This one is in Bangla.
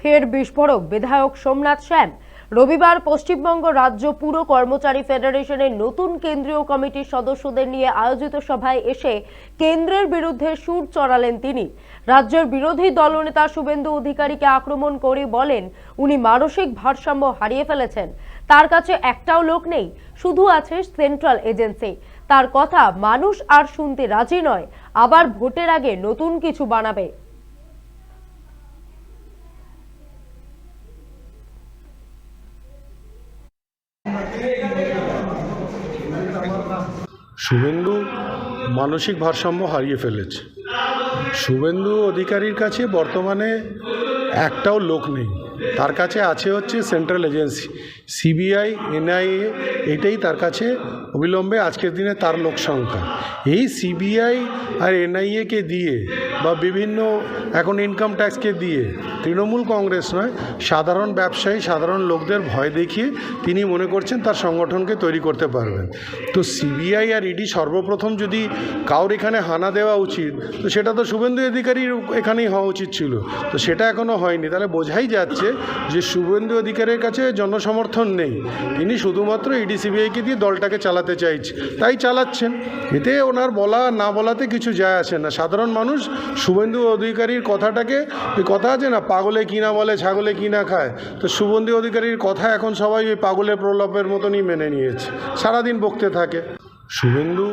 ফের বিস্ফোরক, বিধায়ক সোমনাথ শ্যাম। রবিবার পশ্চিমবঙ্গ রাজ্য পুর কর্মচারী ফেডারেশনের নতুন কেন্দ্রীয় কমিটির সদস্যদের নিয়ে আয়োজিত সভায় এসে কেন্দ্রের বিরুদ্ধে সুর চড়ালেন তিনি। রাজ্যের বিরোধী দলনেতা শুভেন্দু অধিকারীকে আক্রমণ করে বলেন, উনি মানসিক ভারসাম্য হারিয়ে ফেলেছেন। তার কাছে একটাও লোক নেই, শুধু আছে সেন্ট্রাল এজেন্সি। তার কথা মানুষ আর শুনতে রাজি নয়। আবার ভোটের আগে নতুন কিছু বানাবে। শুভেন্দু মানসিক ভারসাম্য হারিয়ে ফেলেছে। শুভেন্দু অধিকারীর কাছে বর্তমানে একটাও লোক নেই। তার কাছে আছে হচ্ছে সেন্ট্রাল এজেন্সি। সিবিআই, এনআইএ এটাই তার কাছে অবিলম্বে আজকের দিনে তার লোক সংখ্যা। এই সিবিআই আর এনআইএকে দিয়ে বা বিভিন্ন এখন ইনকাম ট্যাক্সকে দিয়ে তৃণমূল কংগ্রেস নয়, সাধারণ ব্যবসায়ী, সাধারণ লোকদের ভয় দেখিয়ে তিনি মনে করছেন তার সংগঠনকে তৈরি করতে পারবেন। তো সিবিআই আর ইডি সর্বপ্রথম যদি কাউর এখানে হানা দেওয়া উচিত, তো সেটা তো শুভেন্দু অধিকারীর এখানেই হওয়া উচিত ছিল। তো সেটা এখনও হয়নি। তাহলে বোঝাই যাচ্ছে যে শুভেন্দু অধিকারের কাছে জনসমর্থন নেই, তিনি শুধুমাত্র ইডি সিবিআইকে দিয়ে দলটাকে চালাতে চাইছে। তাই চালাচ্ছেন। এতে ওনার বলা না বলাতে কিছু যায় আসে না। সাধারণ মানুষ শুভেন্দু অধিকারীর কথাটাকে কথা আছে না, পাগলে কিনা বলে, ছাগলে কিনা খায়? তো শুভেন্দু অধিকারীর কথা এখন সবাই ওই পাগলের প্রলাপের মতনই মেনে নিয়েছে। সারাদিন বকতে থাকে। শুভেন্দু